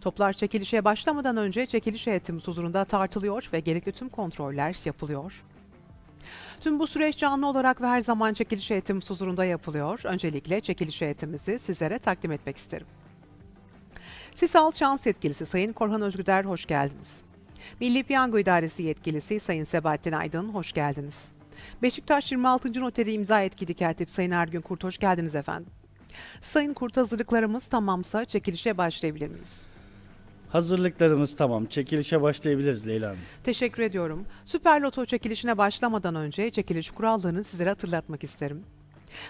Toplar çekilişe başlamadan önce çekiliş heyetimiz huzurunda tartılıyor ve gerekli tüm kontroller yapılıyor. Tüm bu süreç canlı olarak ve her zaman çekiliş heyetimiz huzurunda yapılıyor. Öncelikle çekiliş heyetimizi sizlere takdim etmek isterim. Sisal Şans Yetkilisi Sayın Korhan Özgüder hoş geldiniz. Milli Piyango İdaresi Yetkilisi Sayın Sebahattin Aydın hoş geldiniz. Beşiktaş 26. noteri imza etkili katip Sayın Ergün Kurt hoş geldiniz efendim. Sayın Kurt hazırlıklarımız tamamsa çekilişe başlayabilir miyiz? Hazırlıklarımız tamam. Çekilişe başlayabiliriz Leyla Hanım. Teşekkür ediyorum. Süper Loto çekilişine başlamadan önce çekiliş kurallarını sizlere hatırlatmak isterim.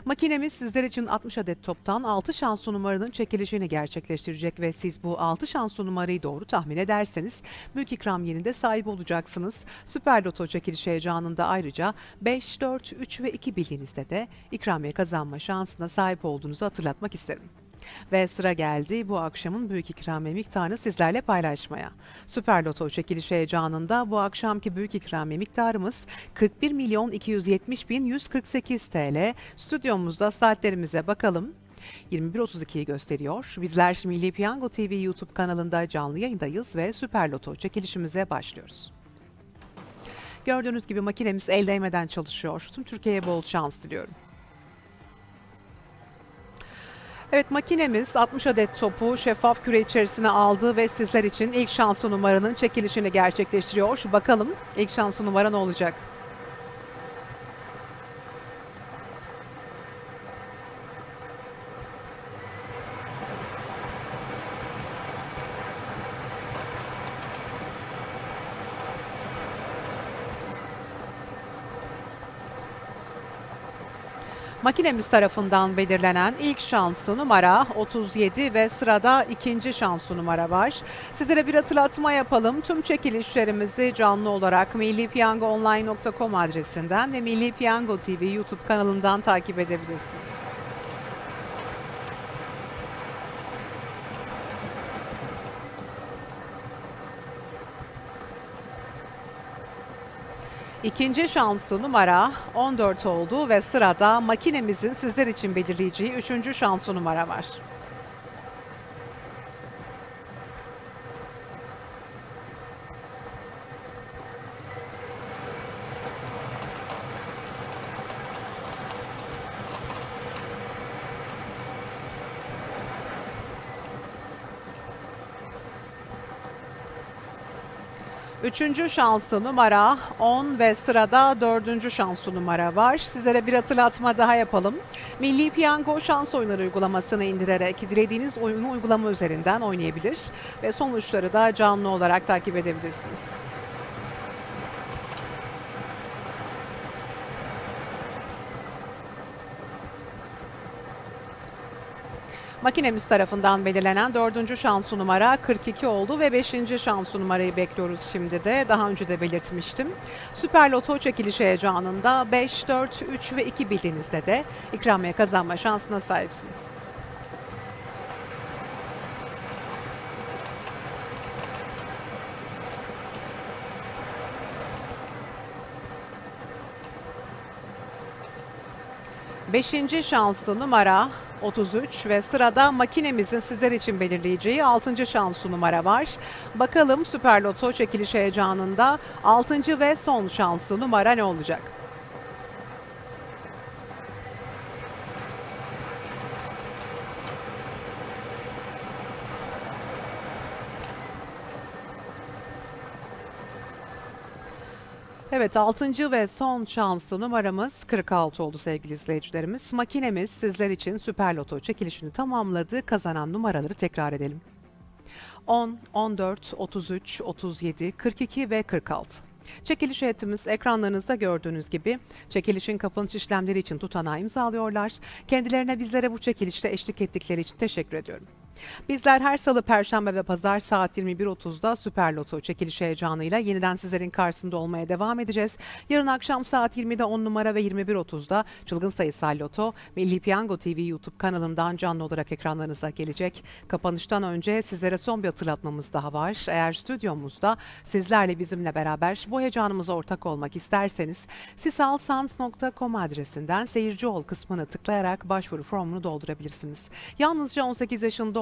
Makinemiz sizler için 60 adet toptan 6 şanslı numaranın çekilişini gerçekleştirecek ve siz bu 6 şanslı numarayı doğru tahmin ederseniz büyük ikramiyerinde sahip olacaksınız. Süper Loto çekiliş heyecanında ayrıca 5, 4, 3 ve 2 bildiğinizde de ikramiye kazanma şansına sahip olduğunuzu hatırlatmak isterim. Ve sıra geldi bu akşamın büyük ikramiye miktarını sizlerle paylaşmaya. Süper Loto çekiliş heyecanında bu akşamki büyük ikramiye miktarımız 41 milyon 270 bin 148 TL. Stüdyomuzda saatlerimize bakalım. 21.32'yi gösteriyor. Bizler Milli Piyango TV YouTube kanalında canlı yayındayız ve Süper Loto çekilişimize başlıyoruz. Gördüğünüz gibi makinemiz el değmeden çalışıyor. Tüm Türkiye'ye bol şans diliyorum. Evet makinemiz 60 adet topu şeffaf küre içerisine aldı ve sizler için ilk şansı numaranın çekilişini gerçekleştiriyor. Bakalım ilk şansı numara ne olacak? Makinemiz tarafından belirlenen ilk şansı numara 37 ve sırada ikinci şansı numara var. Sizlere bir hatırlatma yapalım. Tüm çekilişlerimizi canlı olarak millipiyangoonline.com adresinden ve Milli Piyango TV YouTube kanalından takip edebilirsiniz. İkinci şanslı numara 14 oldu ve sırada makinemizin sizler için belirleyeceği üçüncü şanslı numara var. Üçüncü şanslı numara 10 ve sırada dördüncü şanslı numara var. Sizlere bir hatırlatma daha yapalım. Milli Piyango şans oyunları uygulamasını indirerek dilediğiniz oyunu uygulama üzerinden oynayabilir ve sonuçları da canlı olarak takip edebilirsiniz. Makinemiz tarafından belirlenen dördüncü şansı numara 42 oldu ve beşinci şansı numarayı bekliyoruz şimdi de. Daha önce de belirtmiştim. Süper Loto çekiliş heyecanında 5, 4, 3 ve 2 bildiğinizde de ikramiye kazanma şansına sahipsiniz. Beşinci şansı numara 33 ve sırada makinemizin sizler için belirleyeceği 6. şansı numara var. Bakalım Süper Loto çekiliş heyecanında 6. ve son şansı numara ne olacak? Evet 6. ve son şanslı numaramız 46 oldu sevgili izleyicilerimiz. Makinemiz sizler için Süper Loto çekilişini tamamladı. Kazanan numaraları tekrar edelim. 10, 14, 33, 37, 42 ve 46. Çekiliş heyetimiz ekranlarınızda gördüğünüz gibi çekilişin kapanış işlemleri için tutanağı imzalıyorlar. Kendilerine bizlere bu çekilişte eşlik ettikleri için teşekkür ediyorum. Bizler her salı, perşembe ve pazar saat 21.30'da Süper Loto çekiliş heyecanıyla yeniden sizlerin karşısında olmaya devam edeceğiz. Yarın akşam saat 20'de 10 numara ve 21.30'da Çılgın Sayısal Loto Milli Piyango TV YouTube kanalından canlı olarak ekranlarınıza gelecek. Kapanıştan önce sizlere son bir hatırlatmamız daha var. Eğer stüdyomuzda sizlerle bizimle beraber bu heyecanımıza ortak olmak isterseniz sisalsans.com adresinden seyirci ol kısmını tıklayarak başvuru formunu doldurabilirsiniz. Yalnızca 18 yaşını